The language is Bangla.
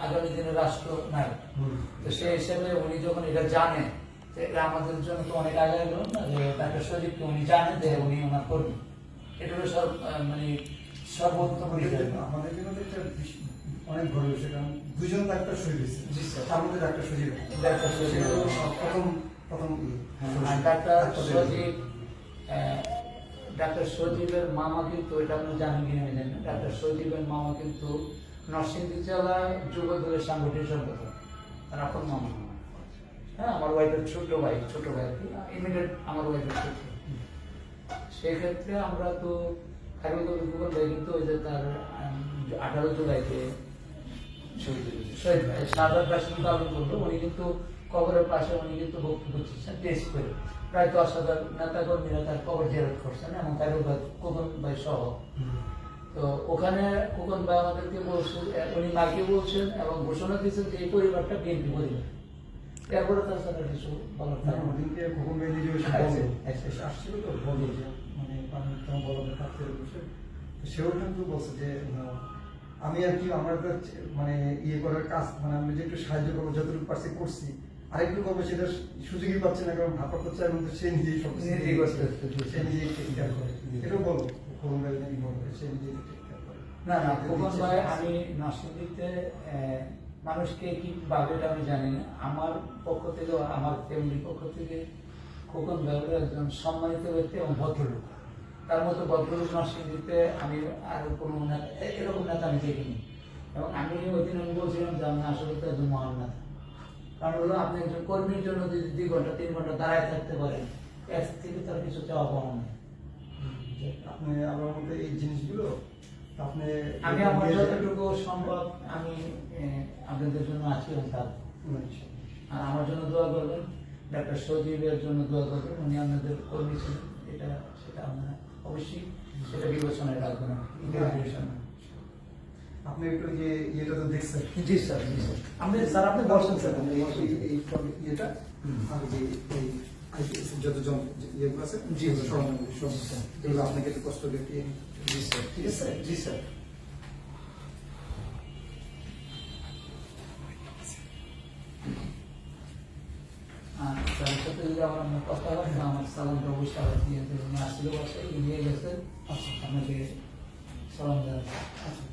আগামী দিনে রাষ্ট্র নাই। তো সেই হিসেবে উনি যখন এটা জানেন এটা আমাদের জন্য তো অনেক আগে গেল না যে ডাক্তার সজীবকে উনি জানেন যে উনি ওনার কর্মী। এটা হলো সব মানে সর্বোত্তম আমাদের জন্য- একটা অনেক বড় বিষয় কারণ দুজন ডাক্তার শহীদ জি, স্যার। তার মধ্যে ডাক্তার সজীব ডাক্তার সজীব। প্রথম প্রথম শহীদ। ডাক্তার সজীব ডাক্তার সজীবের মামা কিন্তু এটা আপনি জানেন কিনা আমি জানি না। ডাক্তার সজীবের মামা কিন্তু নরসিংদী জেলা যুব দলের সাংগঠনিক সম্পাদক। আর আপন হ্যাঁ আমার ওয়াইফের ছোট ভাই ছোট ভাই ইমিডিয়েট আমার ওয়াইফের ছোট সেক্ষেত্রে আমরা তো কবির ভাই কিন্তু ওই যে তার আঠারো জুলাইতে শহীদ ভাই সারদার ব্যাসন পালন করল উনি কিন্তু কবরের পাশে উনি কিন্তু বক্তব্য দিচ্ছেন টেস্ট করে। প্রায় দশ হাজার নেতা কর্মীরা তার কবর জেরত করছেন, এবং তার কোকন ভাই সহ। তো ওখানে কোকন ভাই আমাদেরকে বলছেন উনি মাকে বলছেন এবং ঘোষণা দিয়েছেন যে এই পরিবারটা বিএনপি পরিবার এরপরে তার সাথে কিছু বলার খোকন আচ্ছা, আসছিল তো মানে বলদের বসে। সেও কিন্তু বলছে যে আমি আর কি আমার মানে ইয়ে করার কাজ মানে আমি যে একটু সাহায্য করব যতটুকু পারছি করছি। আরেকটু করব সেটা সুযোগই পাচ্ছে না কারণ ভাবটা চায় এবং সে নিজেই সব নিজেই করতে হচ্ছে। সে নিজেই টেক কেয়ার করে। এটাও বলো খোকন ভাই বলবে। সে নিজেই টেক কেয়ার করে। না না খোকন ভাই আমি মানুষকে কি ভাবে এটা আমি জানি না। আমার পক্ষ থেকে আমার ফ্যামিলির পক্ষ থেকে খোকন ভাই একজন সম্মানিত ব্যক্তি এবং ভদ্রলোক। তার মতো ভদ্রলোক নরসিংদীতে আমি আর কোনো এরকম নেতা আমি দেখিনি। এবং আমি ওই দিন আমি বলছিলাম যে আমি আসলে তো একজন মহান নেতা। কারণ হলো আপনি একজন কর্মীর জন্য যদি দুই ঘণ্টা তিন ঘণ্টা দাঁড়ায় থাকতে পারেন এর থেকে তার কিছু চাওয়া পাওয়া নেই। আপনি আমার মধ্যে এই জিনিসগুলো আপনি আমি আমার যতটুকু সম্ভব আমি আপনাদের জন্য আছি এবং থাকব আচ্ছা। আর আমার জন্য দোয়া করবেন ডাক্তার সজীবের জন্য দোয়া করবেন উনি আপনাদের কর্মী ছিলেন এটা সেটা আমরা অবশ্যই সেটা বিবেচনায় রাখবেন। আপনি একটু যে ইয়েটা তো দেখছেন। জি স্যার জি স্যার। আপনি স্যার আপনি বসেন স্যার আপনি এই- ইয়েটা আর যে এই যত জন ইয়েগুলো আছে জি, স্যার। এগুলো আপনাকে একটু কষ্ট করে দিয়ে। জি স্যার। ঠিক আছে জি স্যার। তার সাথে যদি আমার আপনার কথা হয় না আমার সালামটা অবশ্যই আবার দিয়ে দেবেন। আসলে বসে নিয়ে গেছেন আপনাকে সালাম জানাচ্ছি। আচ্ছা।